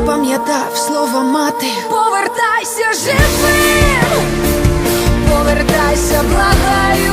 Він слово мати. Повертайся живим, повертайся, благаю,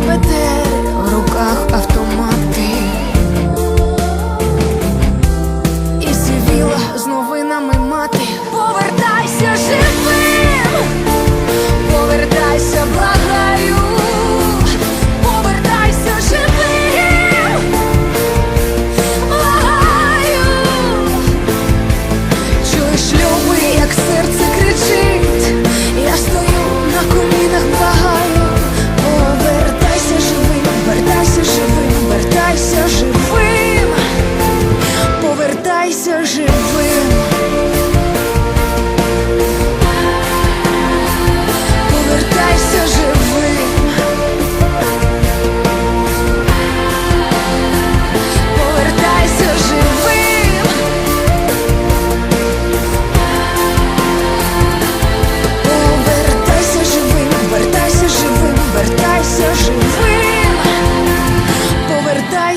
but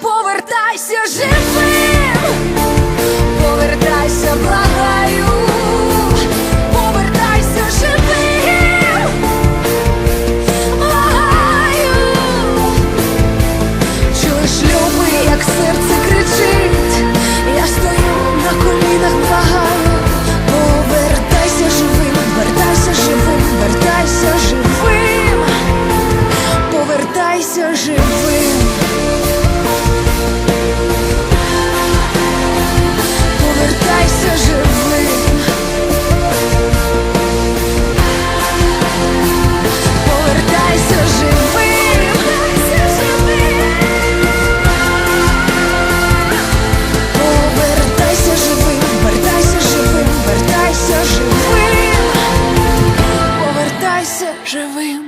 Повертайся живим, повертайся, благаю, живим.